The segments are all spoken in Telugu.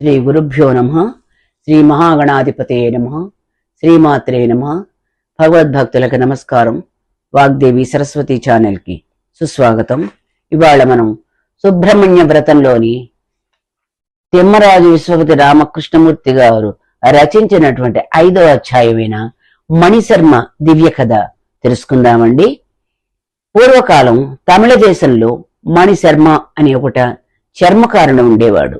శ్రీ గురుభ్యో నమ శ్రీ మహాగణాధిపతే నమ శ్రీమాత్రే నమ. భగవద్భక్తులకు నమస్కారం. వాగ్దేవి సరస్వతి ఛానల్కి సుస్వాగతం. ఇవాళ మనం సుబ్రహ్మణ్య వ్రతంలోని తిమ్మరాజు విశ్వపతి రామకృష్ణమూర్తి గారు రచించినటువంటి ఐదవ అధ్యాయమైన మణిశర్మ దివ్య కథ తెలుసుకుందామండి. పూర్వకాలం తమిళ దేశంలో మణిశర్మ అనే ఒకట చర్మకారుడు ఉండేవాడు.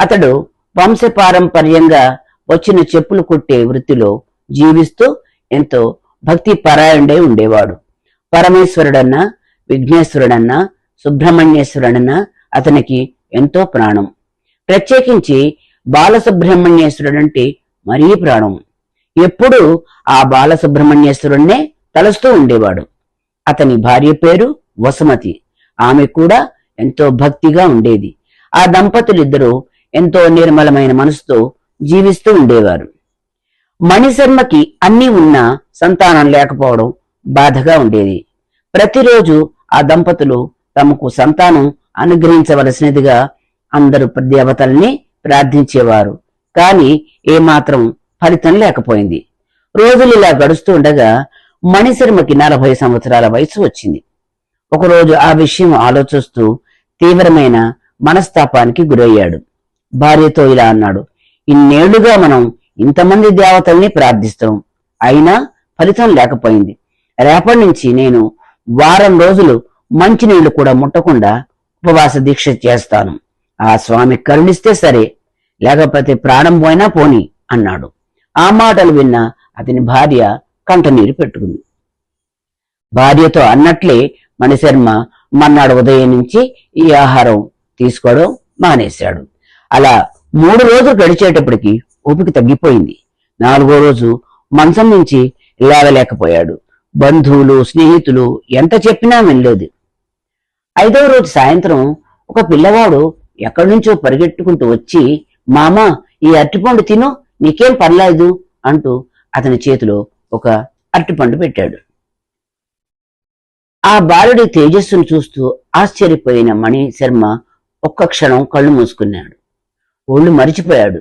అతడు వంశపారంపర్యంగా వచ్చిన చెప్పులు కుట్టే వృత్తిలో జీవిస్తూ ఎంతో భక్తి పరాయణుడై ఉండేవాడు. పరమేశ్వరుడన్నా విఘ్నేశ్వరుడన్నా సుబ్రహ్మణ్యేశ్వరుడన్నా అతనికి ఎంతో ప్రాణం. ప్రత్యేకించి బాలసుబ్రహ్మణ్యేశ్వరుడంటే మరీ ప్రాణం. ఎప్పుడూ ఆ బాలసుబ్రహ్మణ్యేశ్వరుణ్ణే తలుస్తూ ఉండేవాడు. అతని భార్య పేరు వసుమతి. ఆమె కూడా ఎంతో భక్తిగా ఉండేది. ఆ దంపతులిద్దరూ ఎంతో నిర్మలమైన మనసుతో జీవిస్తూ ఉండేవారు. మణిశర్మకి అన్ని ఉన్నా సంతానం లేకపోవడం బాధగా ఉండేది. ప్రతిరోజు ఆ దంపతులు తమకు సంతానం అనుగ్రహించవలసినదిగా అందరు దేవతల్ని ప్రార్థించేవారు. కాని ఏమాత్రం ఫలితం లేకపోయింది. రోజులు ఇలా గడుస్తూ ఉండగా మణిశర్మకి నలభై సంవత్సరాల వయసు వచ్చింది. ఒకరోజు ఆ విషయం ఆలోచిస్తూ తీవ్రమైన మనస్తాపానికి గురయ్యాడు. భార్యతో ఇలా అన్నాడు ఇన్నేళ్ళుగా మనం ఇంతమంది దేవతల్ని ప్రార్థిస్తాం అయినా ఫలితం లేకపోయింది. రేపటి నుంచి నేను వారం రోజులు మంచినీళ్ళు కూడా ముట్టకుండా ఉపవాస దీక్ష చేస్తాను. ఆ స్వామి కరుణిస్తే సరే లేకపోతే ప్రాణం పోయినా పోని అన్నాడు. ఆ మాటలు విన్న అతని భార్య కంటనీరు పెట్టుకుంది. భార్యతో అన్నట్లే మణిశర్మ మన్నాడు ఉదయం నుంచి ఈ ఆహారం తీసుకోవడం మానేశాడు. అలా మూడు రోజులు గడిచేటప్పటికి ఓపిక తగ్గిపోయింది. నాలుగో రోజు మంచం నుంచి లేవలేకపోయాడు. బంధువులు స్నేహితులు ఎంత చెప్పినా వినలేదు. ఐదవ రోజు సాయంత్రం ఒక పిల్లవాడు ఎక్కడి నుంచో పరిగెట్టుకుంటూ వచ్చి మామ ఈ అరటిపండు తిను నీకేం పర్లేదు అంటూ అతని చేతిలో ఒక అరటిపండు పెట్టాడు. ఆ బాలుడి తేజస్సును చూస్తూ ఆశ్చర్యపోయిన మణి శర్మ ఒక్క క్షణం కళ్ళు మూసుకున్నాడు. ఒళ్ళు మరిచిపోయాడు.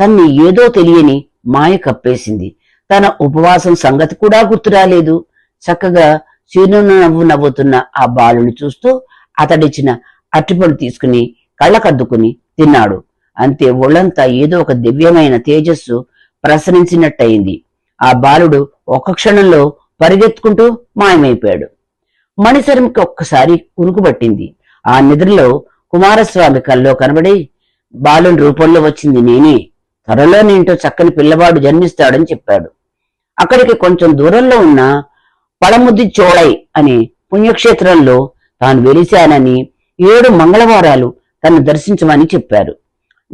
తన్ని ఏదో తెలియని మాయ కప్పేసింది. తన ఉపవాసం సంగతి కూడా గుర్తురాలేదు. చక్కగా చిరునవ్వు నవ్వు నవ్వుతున్న ఆ బాలుని చూస్తూ అతడిచ్చిన అరటిపండు తీసుకుని కళ్ళకద్దుకుని తిన్నాడు. అంతే ఒళ్ళంతా ఏదో ఒక దివ్యమైన తేజస్సు ప్రసరించినట్టయింది. ఆ బాలుడు ఒక్క క్షణంలో పరిగెత్తుకుంటూ మాయమైపోయాడు. మణిశర్మకి ఒక్కసారి ఉరుకు ఆ నిద్రలో కుమారస్వామి కల్లో కనబడి బాలుని రూపంలో వచ్చింది నేనే. త్వరలో నేంటో చక్కని పిల్లవాడు జన్మిస్తాడని చెప్పాడు. అక్కడికి కొంచెం దూరంలో ఉన్న పళముద్ది చోళై అనే పుణ్యక్షేత్రంలో తాను వెలిశానని ఏడు మంగళవారాలు తను దర్శించమని చెప్పారు.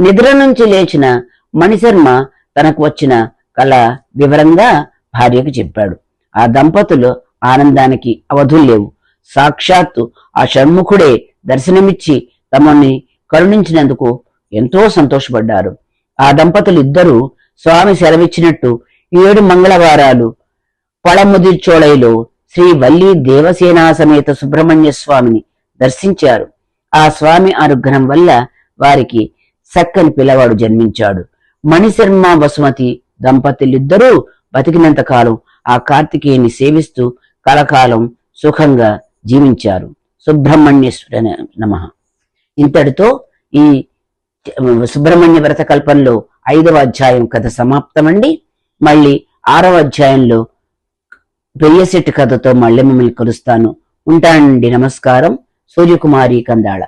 నిద్ర నుంచి లేచిన మణిశర్మ తనకు వచ్చిన కళ వివరంగా భార్యకు చెప్పాడు. ఆ దంపతులు ఆనందానికి అవధులు లేవు. సాక్షాత్తు ఆ షణ్ముఖుడే దర్శనమిచ్చి తమని కరుణించినందుకు ఎంతో సంతోషపడ్డారు. ఆ దంపతులు ఇద్దరూ స్వామి సెలవిచ్చినట్టు ఏడు మంగళవారాలు పళముదిర్చోళైలో శ్రీ వల్లి దేవసేనా సమేత సుబ్రహ్మణ్య స్వామిని దర్శించారు. ఆ స్వామి అనుగ్రహం వల్ల వారికి చక్కని పిల్లవాడు జన్మించాడు. మణిశర్మ వసుమతి దంపతులిద్దరూ బతికినంత కాలం ఆ కార్తికేయుని సేవిస్తూ కలకాలం సుఖంగా జీవించారు. సుబ్రహ్మణ్యేశ్వర నమ. ఇంతటితో ఈ సుబ్రహ్మణ్య వ్రత కల్పంలో ఐదవ అధ్యాయం కథ సమాప్తమండి. మళ్ళీ ఆరవ అధ్యాయంలో పెరియశెట్టి కథతో మళ్ళీ మిమ్మల్ని కలుస్తాను. ఉంటానండి నమస్కారం. సూర్యకుమారి కందాళ.